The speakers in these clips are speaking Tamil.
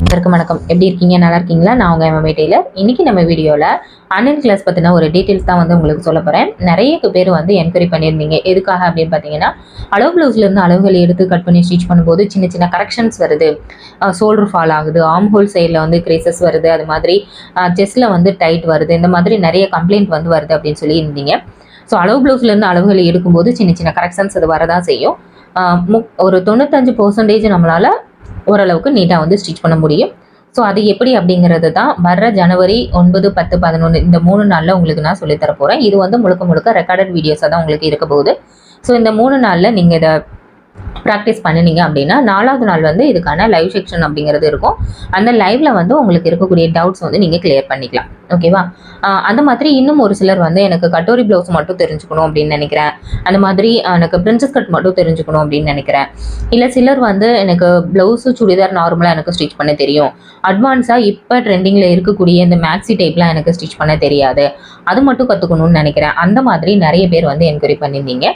எல்லாருக்கும் வணக்கம். எப்படி இருக்கீங்க? நல்லா இருக்கீங்களா? நான் உங்கள் எம்எம்ஏ டெய்லர். இன்றைக்கி நம்ம வீடியோவில் ஆன்லைன் கிளாஸ் பற்றின ஒரு டீட்டெயில்ஸ் தான் வந்து உங்களுக்கு சொல்ல போகிறேன் நிறைய பேர் வந்து என்கொயரி பண்ணியிருந்தீங்க. எதுக்காக அப்படின்னு பார்த்தீங்கன்னா அளவு ப்ளவுஸ்லேருந்து அளவுகள் எடுத்து கட் பண்ணி ஸ்டிச் பண்ணும்போது சின்ன சின்ன கரெக்ஷன்ஸ் வருது. ஷோல்டர் ஃபால் ஆகுது ஆம் ஹோல் சைடில் வந்து கிரேசஸ் வருது. அது மாதிரி செஸ்ட்டில் வந்து டைட் வருது. இந்த மாதிரி நிறைய கம்ப்ளைண்ட் வந்து வருது அப்படின்னு சொல்லி இருந்தீங்க ஸோ அளவு ப்ளவுஸ்லேருந்து அளவுகளை எடுக்கும்போது சின்ன சின்ன கரெக்ஷன்ஸ் அது வரதான் செய்யும். முக்- ஒரு தொண்ணூத்தஞ்சு பர்சன்டேஜ் நம்மளால் ஓரளவுக்கு நீட்டாக வந்து ஸ்டிச் பண்ண முடியும். ஸோ அது எப்படி அப்படிங்கிறது தான் வர்ற ஜனவரி ஒன்பது பத்து பதினொன்று இந்த மூணு நாளில் உங்களுக்கு நான் சொல்லித்தர போகிறேன் இது வந்து முழுக்க முழுக்க ரெக்கார்டட் வீடியோஸாக தான் உங்களுக்கு இருக்க போகுது. ஸோ இந்த மூணு நாளில் நீங்கள் இதை ப்ராக்டிஸ் பண்ணினீங்க அப்படின்னா நாலாவது நாள் வந்து இதுக்கான லைவ் செக்ஷன் அப்படிங்கிறது இருக்கும். அந்த லைவ்ல வந்து உங்களுக்கு இருக்கக்கூடிய டவுட்ஸ் வந்து நீங்கள் கிளியர் பண்ணிக்கலாம். ஓகேவா அந்த மாதிரி இன்னும் ஒரு சிலர் வந்து எனக்கு கட்டோரி ப்ளவுஸ் மட்டும் தெரிஞ்சுக்கணும் அப்படின்னு நினைக்கிறேன். அந்த மாதிரி எனக்கு பிரின்சஸ் கட் மட்டும் தெரிஞ்சுக்கணும் அப்படின்னு நினைக்கிறேன். இல்லை சிலர் வந்து எனக்கு ப்ளவுஸு சுடிதார் நார்மலாக எனக்கு ஸ்டிச் பண்ண தெரியும். அட்வான்ஸாக இப்போ ட்ரெண்டிங்கில் இருக்கக்கூடிய இந்த மேக்ஸி டைப்லாம் எனக்கு ஸ்டிச் பண்ண தெரியாது. அது மட்டும் கற்றுக்கணும்னு நினைக்கிறேன். அந்த மாதிரி நிறைய பேர் வந்து என்கொயரி பண்ணியிருந்தீங்க.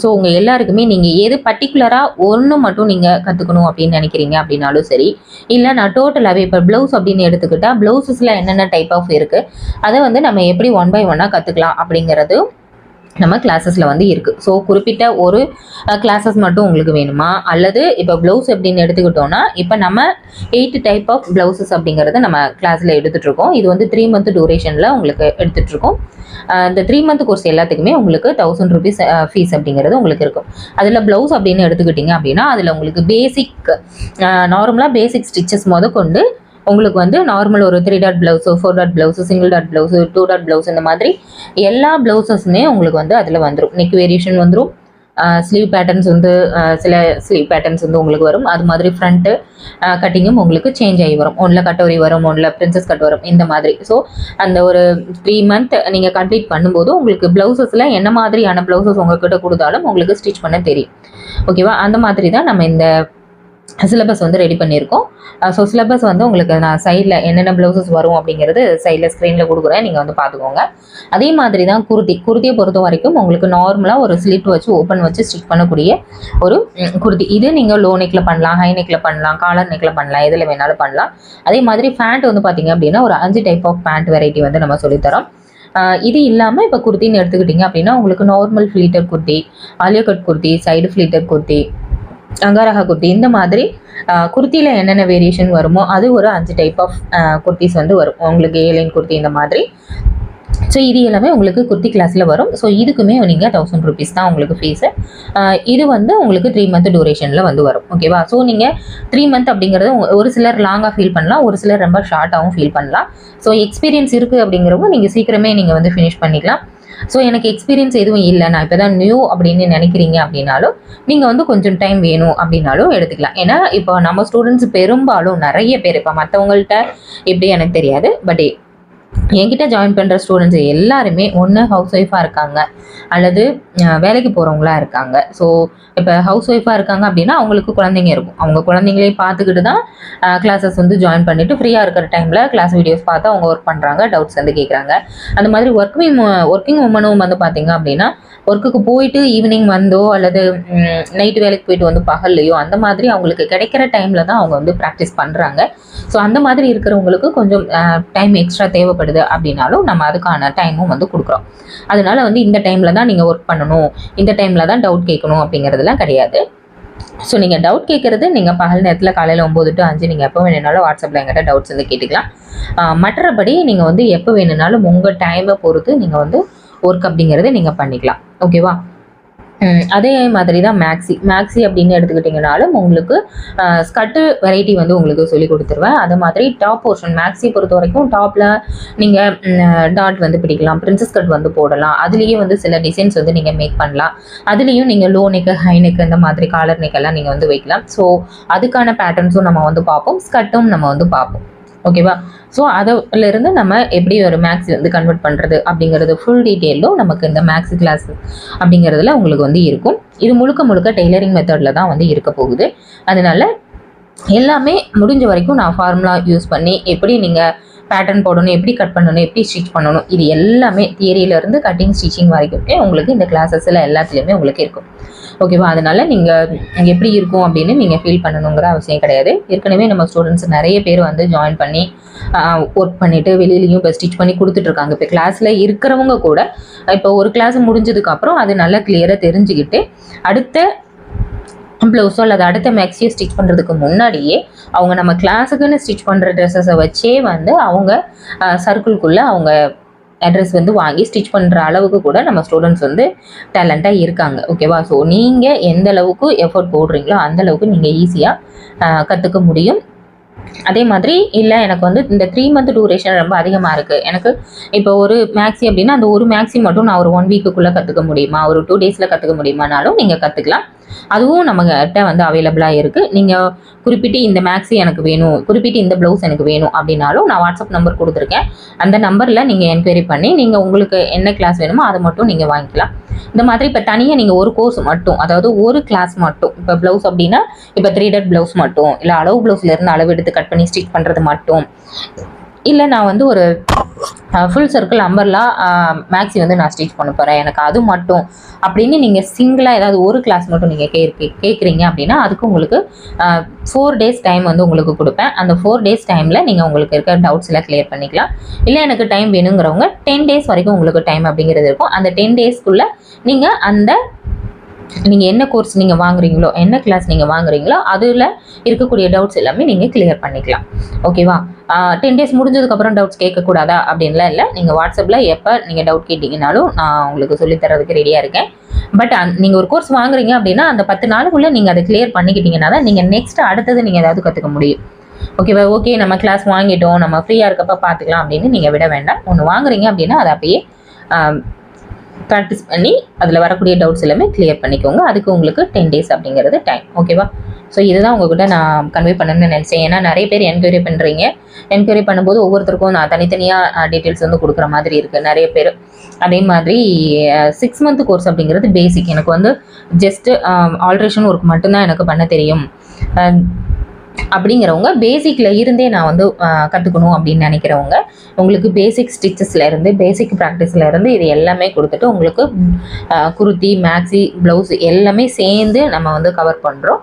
ஸோ உங்கள் எல்லாருக்குமே நீங்கள் எது பர்டிகுலராக ஒன்று மட்டும் நீங்கள் கற்றுக்கணும் அப்படின்னு நினைக்கிறீங்க அப்படின்னாலும் சரி இல்லை நான் டோட்டலாகவே இப்போ ப்ளவுஸ் அப்படின்னு எடுத்துக்கிட்டால் ப்ளவுஸஸில் என்னென்ன டைப் ஆஃப் இருக்குது அதை வந்து நம்ம எப்படி ஒன் பை ஒன்னாக கற்றுக்கலாம் அப்படிங்கிறது நம்ம கிளாஸஸில் வந்து இருக்குது ஸோ குறிப்பிட்ட ஒரு கிளாஸஸ் மட்டும் உங்களுக்கு வேணுமா? அல்லது இப்போ ப்ளவுஸ் எப்படின்னு எடுத்துக்கிட்டோம்னா இப்போ நம்ம எயிட் டைப் ஆஃப் ப்ளவுசஸ் அப்படிங்கிறத நம்ம கிளாஸில் எடுத்துகிட்ருக்கோம் இது வந்து த்ரீ மந்த் டூரேஷனில் உங்களுக்கு எடுத்துகிட்ருக்கோம் இந்த த்ரீ மந்த் கோர்ஸ் எல்லாத்துக்குமே உங்களுக்கு தௌசண்ட் ருபீஸ் ஃபீஸ் அப்படிங்கிறது உங்களுக்கு இருக்கும். அதில் ப்ளவுஸ் அப்படின்னு எடுத்துக்கிட்டிங்க அப்படின்னா அதில் உங்களுக்கு பேசிக் நார்மலாக பேசிக் ஸ்டிச்சஸ் முத கொண்டு உங்களுக்கு வந்து நார்மல் ஒரு three dot blouse four dot blouse single dot blouse two dot blouse இந்த மாதிரி எல்லா ப்ளவுசஸுமே உங்களுக்கு வந்து அதில் வந்துடும் நெக் வேரியேஷன் வந்துடும் ஸ்லீவ் பேட்டர்ன்ஸ் வந்து சில ஸ்லீவ் பேட்டர்ன்ஸ் வந்து உங்களுக்கு வரும். அது மாதிரி ஃப்ரண்ட்டு கட்டிங்கும் உங்களுக்கு சேஞ்ச் ஆகி வரும். ஒன்றில் கட்டோரி வரும் ஒன்றில் பிரின்சஸ் கட் வரும். இந்த மாதிரி. ஸோ அந்த ஒரு த்ரீ மந்த் நீங்கள் கம்ப்ளீட் பண்ணும்போது உங்களுக்கு ப்ளவுசஸில் என்ன மாதிரியான ப்ளவுசஸ் உங்கள்கிட்ட கொடுத்தாலும் உங்களுக்கு ஸ்டிச் பண்ண தெரியும். ஓகேவா அந்த மாதிரி தான் நம்ம இந்த சிலபஸ் வந்து ரெடி பண்ணியிருக்கோம். ஸோ சிலபஸ் வந்து உங்களுக்கு நான் சைடில் என்னென்ன ப்ளவுசஸ் வரும் அப்படிங்கிறது சைடில் ஸ்க்ரீனில் கொடுக்குறேன். நீங்கள் வந்து பார்த்துக்கோங்க. அதே மாதிரி தான் குர்த்தி குர்த்தியை பொறுத்த வரைக்கும் உங்களுக்கு நார்மலாக ஒரு ஸ்லிட் வச்சு ஓப்பன் வச்சு ஸ்டிச் பண்ணக்கூடிய ஒரு குர்த்தி இது நீங்கள் லோ நெக்கில் பண்ணலாம் ஹை நெக்கில் பண்ணலாம் காலர் நெக்கில் பண்ணலாம் எதில் வேணாலும் பண்ணலாம். அதே மாதிரி பேண்ட் வந்து பார்த்தீங்க அப்படின்னா ஒரு அஞ்சு டைப் ஆஃப் பேண்ட் வெரைட்டி வந்து நம்ம சொல்லித்தரோம். இது இல்லாமல் இப்போ குர்த்தின்னு எடுத்துக்கிட்டிங்க அப்படின்னா உங்களுக்கு normal pleated kurti Aliya cut kurti side pleated kurti Angrakha kurti இந்த மாதிரி குர்த்தியில் என்னென்ன வேரியேஷன் வருமோ அது ஒரு அஞ்சு டைப் ஆஃப் குர்த்திஸ் வந்து வரும். உங்களுக்கு ஏலைன் குர்த்தி இந்த மாதிரி. ஸோ இது எல்லாமே உங்களுக்கு குர்த்தி கிளாஸில் வரும். ஸோ இதுக்குமே நீங்கள் தௌசண்ட் ருபீஸ் தான் உங்களுக்கு ஃபீஸு இது வந்து உங்களுக்கு த்ரீ மந்த் டூரேஷனில் வந்து வரும். ஓகேவா ஸோ நீங்கள் த்ரீ மந்த் அப்படிங்கிறது ஒரு சிலர் லாங்காக ஃபீல் பண்ணலாம் ஒரு சிலர் ரொம்ப ஷார்ட்டாகவும் ஃபீல் பண்ணலாம். ஸோ எக்ஸ்பீரியன்ஸ் இருக்குது அப்படிங்கிறப்போ நீங்கள் சீக்கிரமே நீங்கள் வந்து ஃபினிஷ் பண்ணிக்கலாம். ஸோ எனக்கு எக்ஸ்பீரியன்ஸ் எதுவும் இல்லை. நான் இப்போ தான் நியூ அப்படின்னு நினைக்கிறீங்க அப்படின்னாலும் நீங்கள் வந்து கொஞ்சம் டைம் வேணும் அப்படின்னாலும் எடுத்துக்கலாம். ஏன்னா இப்போ நம்ம ஸ்டூடெண்ட்ஸ் பெரும்பாலும் நிறைய பேர் இப்போ மற்றவங்கள்ட்ட எப்படி எனக்கு தெரியாது பட் என்கிட்ட ஜாயின் பண்ணுற ஸ்டூடெண்ட்ஸ் எல்லாருமே ஒன்று ஹவுஸ் ஒய்ஃபாக இருக்காங்க. அல்லது வேலைக்கு போகிறவங்களா இருக்காங்க. ஸோ இப்போ ஹவுஸ் ஒய்ஃபாக இருக்காங்க அப்படின்னா அவங்களுக்கு குழந்தைங்க இருக்கும். அவங்க குழந்தைங்களே பார்த்துக்கிட்டு தான் கிளாஸஸ் வந்து ஜாயின் பண்ணிட்டு ஃப்ரீயாக இருக்கிற டைமில் கிளாஸ் வீடியோஸ் பார்த்து அவங்க ஒர்க் பண்ணுறாங்க டவுட்ஸ் வந்து கேட்குறாங்க அந்த மாதிரி ஒர்க்கிங் ஒர்க்கிங் உமனும் வந்து பார்த்தீங்க அப்படின்னா ஒர்க்குக்கு போயிட்டு ஈவினிங் வந்தோ அல்லது நைட்டு வேலைக்கு போயிட்டு வந்து பகல்லையோ அந்த மாதிரி அவங்களுக்கு கிடைக்கிற டைமில் தான் அவங்க வந்து ப்ராக்டிஸ் பண்ணுறாங்க ஸோ அந்த மாதிரி இருக்கிறவங்களுக்கு கொஞ்சம் டைம் எக்ஸ்ட்ரா தேவைப்படுது. அப்படின்னாலும் நம்ம அதுக்கான டைமும் வந்து கொடுக்குறோம். அதனால வந்து இந்த டைமில் தான் நீங்கள் ஒர்க் பண்ணணும். இந்த டைமில் தான் டவுட் கேட்கணும் அப்படிங்கிறதுலாம் கிடையாது. ஸோ நீங்கள் டவுட் கேட்குறது நீங்கள் பகல் நேரத்தில் காலையில் ஒம்பது டு அஞ்சு நீங்கள் எப்போ வேணுனாலும் வாட்ஸ்அப்பில் எங்கிட்ட டவுட்ஸ் வந்து கேட்டுக்கலாம். மற்றபடி நீங்கள் வந்து எப்போ வேணுனாலும் உங்கள் டைமை பொறுத்து நீங்கள் வந்து ஒர்க் அப்படிங்கிறத நீங்கள் பண்ணிக்கலாம். ஓகேவா அதே மாதிரி தான் மேக்ஸி மேக்ஸி அப்படின்னு எடுத்துக்கிட்டிங்கனாலும் உங்களுக்கு ஸ்கட்டு வெரைட்டி வந்து உங்களுக்கு சொல்லி கொடுத்துருவேன். அது மாதிரி டாப் போர்ஷன் மேக்ஸி பொறுத்த வரைக்கும் டாப்பில் நீங்கள் டாட் வந்து பிடிக்கலாம். பிரின்சஸ் கட் வந்து போடலாம். அதுலேயே வந்து சில டிசைன்ஸ் வந்து நீங்கள் மேக் பண்ணலாம். அதுலேயும் நீங்கள் லோ நெக்கு ஹை நெக்கு இந்த மாதிரி காலர் நெக்கெல்லாம் நீங்கள் வந்து வைக்கலாம். ஸோ அதுக்கான பேட்டர்ன்ஸும் நம்ம வந்து பார்ப்போம். ஸ்கட்டும் நம்ம வந்து பார்ப்போம். ஓகேவா ஸோ அதிலிருந்து நம்ம எப்படி ஒரு மேக்ஸ் வந்து கன்வெர்ட் பண்ணுறது அப்படிங்கிறது ஃபுல் டீட்டெயிலும் நமக்கு இந்த மேக்ஸ் கிளாஸ் அப்படிங்கிறதுல உங்களுக்கு வந்து இருக்கும். இது முழுக்க முழுக்க டெய்லரிங் மெத்தடில் தான் வந்து இருக்க போகுது. அதனால எல்லாமே முடிஞ்ச வரைக்கும் நான் ஃபார்முலா யூஸ் பண்ணி எப்படி நீங்கள் பேட்டர்ன் போடணும் எப்படி கட் பண்ணணும் எப்படி ஸ்டிச் பண்ணணும் இது எல்லாமே தியரியிலேருந்து கட்டிங் ஸ்டிச்சிங் வரைக்குமே உங்களுக்கு இந்த கிளாஸஸில் எல்லாத்துலேயுமே உங்களுக்கு இருக்கும். ஓகேவா அதனால நீங்கள் எப்படி இருக்கும் அப்படின்னு நீங்கள் ஃபீல் பண்ணணுங்கிற அவசியம் கிடையாது. ஏற்கனவே நம்ம ஸ்டூடெண்ட்ஸ் நிறைய பேர் வந்து ஜாயின் பண்ணி ஒர்க் பண்ணிவிட்டு வெளியிலையும் இப்போ ஸ்டிச் பண்ணி கொடுத்துட்ருக்காங்க இப்போ கிளாஸில் இருக்கிறவங்க கூட இப்போ ஒரு கிளாஸ் முடிஞ்சதுக்கப்புறம் அது நல்லா கிளியராக தெரிஞ்சுக்கிட்டு அடுத்த ப்ளவுஸோ அல்லது அடுத்த மேக்ஸியோ ஸ்டிச் பண்ணுறதுக்கு முன்னாடியே அவங்க நம்ம கிளாஸுக்குன்னு ஸ்டிச் பண்ணுற ட்ரெஸ்ஸஸை வச்சே வந்து அவங்க சர்க்கிள்குள்ளே அவங்க அட்ரஸ் வந்து வாங்கி ஸ்டிச் பண்ணுற அளவுக்கு கூட நம்ம ஸ்டூடெண்ட்ஸ் வந்து டேலண்ட்டாக இருக்காங்க. ஓகேவா ஸோ நீங்கள் எந்த அளவுக்கு எஃபர்ட் போடுறீங்களோ அந்த அளவுக்கு நீங்கள் ஈஸியாக கற்றுக்க முடியும். அதே மாதிரி இல்லை எனக்கு வந்து இந்த த்ரீ மந்த் டூரேஷன் ரொம்ப அதிகமாக இருக்குது எனக்கு இப்போ ஒரு மேக்ஸி அப்படின்னா அந்த ஒரு மேக்ஸி மட்டும் நான் ஒரு ஒன் வீக்குக்குள்ளே கற்றுக்க முடியுமா? ஒரு டூ டேஸில் கற்றுக்க முடியுமானாலும் நீங்கள் கற்றுக்கலாம் அதுவும் நம்மகிட்ட வந்து அவைலபிளாக இருக்குது நீங்கள் குறிப்பிட்டு இந்த மேக்ஸி எனக்கு வேணும் குறிப்பிட்டு இந்த ப்ளவுஸ் எனக்கு வேணும் அப்படின்னாலும் நான் வாட்ஸ்அப் நம்பர் கொடுத்துருக்கேன். அந்த நம்பரில் நீங்கள் என்கொயரி பண்ணி நீங்கள் உங்களுக்கு என்ன கிளாஸ் வேணுமோ அதை மட்டும் நீங்கள் வாங்கிக்கலாம். இந்த மாதிரி இப்போ தனியாக நீங்கள் ஒரு கோர்ஸ் மட்டும் அதாவது ஒரு கிளாஸ் மட்டும் இப்போ ப்ளவுஸ் அப்படின்னா இப்போ த்ரீ டட் ப்ளவுஸ் மட்டும் இல்லை அளவு ப்ளவுஸ்லேருந்து அளவு எடுத்து கட் பண்ணி ஸ்டிச் பண்ணுறது மட்டும். இல்லை நான் வந்து ஒரு ஃபுல் சர்க்கிள் அம்பர்லா மேக்ஸி வந்து நான் ஸ்டிச் பண்ண போகிறேன் எனக்கு அது மட்டும். அப்படின்னு நீங்கள் சிங்கிளாக ஏதாவது ஒரு கிளாஸ் மட்டும் நீங்கள் கேட்கு கேட்குறீங்க அப்படின்னா அதுக்கு உங்களுக்கு ஃபோர் டேஸ் டைம் வந்து உங்களுக்கு கொடுப்பேன். அந்த ஃபோர் டேஸ் டைமில் நீங்கள் உங்களுக்கு இருக்க டவுட்ஸ் எல்லாம் கிளியர் பண்ணிக்கலாம். இல்லை எனக்கு டைம் வேணுங்கிறவங்க டென் டேஸ் வரைக்கும் உங்களுக்கு டைம் அப்படிங்கிறது இருக்கும். அந்த டென் டேஸ்க்குள்ளே நீங்கள் அந்த நீங்கள் என்ன கோர்ஸ் நீங்கள் வாங்குறீங்களோ என்ன கிளாஸ் நீங்கள் வாங்குறீங்களோ அதில் இருக்கக்கூடிய டவுட்ஸ் எல்லாமே நீங்கள் கிளியர் பண்ணிக்கலாம். ஓகேவா டென் டேஸ் முடிஞ்சதுக்கப்புறம் டவுட்ஸ் கேட்கக்கூடாதா? அப்படின்லாம் இல்லை. நீங்கள் வாட்ஸ்அப்பில் எப்போ நீங்கள் டவுட் கேட்டிங்கனாலும் நான் உங்களுக்கு சொல்லித்தரதுக்கு ரெடியாக இருக்கேன். பட் நீங்கள் ஒரு கோர்ஸ் வாங்குறீங்க அப்படின்னா அந்த பத்து நாளுக்குள்ளே நீங்கள் அதை கிளியர் பண்ணிக்கிட்டீங்கன்னா தான் நீங்கள் நெக்ஸ்ட் அடுத்தது நீங்கள் ஏதாவது கற்றுக்க முடியும். ஓகேவா ஓகே நம்ம கிளாஸ் வாங்கிட்டோம். நம்ம ஃப்ரீயாக இருக்கப்போ பார்த்துக்கலாம் அப்படின்னு நீங்கள் விட வேண்டாம். ஒன்று வாங்குறீங்க அப்படின்னா அதை அப்பயே ப்ராக்டிஸ் பண்ணி அதில் வரக்கூடிய டவுட்ஸ் எல்லாமே கிளியர் பண்ணிக்கோங்க. அதுக்கு உங்களுக்கு டென் டேஸ் அப்படிங்கிறது டைம் ஓகேவா ஸோ இதுதான் உங்ககிட்ட நான் கன்வே பண்ணணும்னு நினச்சேன். ஏன்னா நிறைய பேர் என்கொயரி பண்ணுறீங்க என்கொயரி பண்ணும்போது ஒவ்வொருத்தருக்கும் நான் தனித்தனியாக டீட்டெயில்ஸ் வந்து கொடுக்குற மாதிரி இருக்குது நிறைய பேர். அதே மாதிரி சிக்ஸ் மந்த் கோர்ஸ் அப்படிங்கிறது பேசிக் எனக்கு வந்து ஜஸ்ட்டு ஆல்ட்ரேஷன் ஒர்க் மட்டும்தான் எனக்கு பண்ண தெரியும். அப்படிங்கிறவங்க பேசிக்கில் இருந்தே நான் வந்து கற்றுக்கணும் அப்படின்னு நினைக்கிறவங்க உங்களுக்கு பேசிக் ஸ்டிச்சஸ்லேருந்து பேசிக் ப்ராக்டிஸ்லேருந்து இது எல்லாமே கொடுத்துட்டு உங்களுக்கு குருத்தி மேக்ஸி ப்ளவுஸ் எல்லாமே சேர்ந்து நம்ம வந்து கவர் பண்ணுறோம்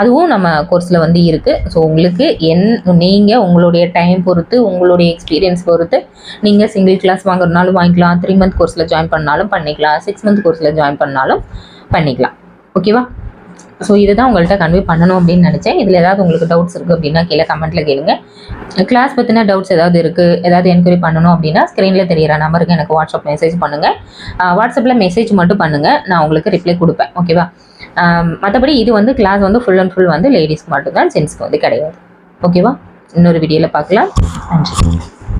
அதுவும் நம்ம கோர்ஸில் வந்து இருக்குது ஸோ உங்களுக்கு என் நீங்கள் உங்களுடைய டைம் பொறுத்து உங்களுடைய எக்ஸ்பீரியன்ஸ் பொறுத்து நீங்கள் சிங்கிள் கிளாஸ் வாங்குறதுனாலும் வாங்கிக்கலாம். த்ரீ மந்த் கோர்ஸில் ஜாயின் பண்ணாலும் பண்ணிக்கலாம். சிக்ஸ் மந்த் கோர்ஸில் ஜாயின் பண்ணாலும் பண்ணிக்கலாம். ஓகேவா ஸோ இதுதான் உங்கள்கிட்ட கன்வே பண்ணணும் அப்படின்னு நினச்சேன். இதில் ஏதாவது உங்களுக்கு டவுட்ஸ் இருக்குது அப்படின்னா கீழே கமெண்ட்டில் கேளுங்க. கிளாஸ் பற்றின டவுட்ஸ் ஏதாவது இருக்குது ஏதாவது என்கொயரி பண்ணணும் அப்படின்னா ஸ்க்ரீனில் தெரியிற நம்பருக்கு எனக்கு வாட்ஸ்அப் மெசேஜ் பண்ணுங்கள் வாட்ஸ்அப்பில் மெசேஜ் மட்டும் பண்ணுங்கள் நான் உங்களுக்கு ரிப்ளை கொடுப்பேன். ஓகேவா மற்றபடி இது வந்து கிளாஸ் வந்து ஃபுல் அண்ட் ஃபுல் வந்து லேடிஸ்க்கு மட்டும்தான் ஜென்ஸ்க்கு வந்து கிடையாது. ஓகேவா இன்னொரு வீடியோவில் பார்க்கலாம். நன்றி.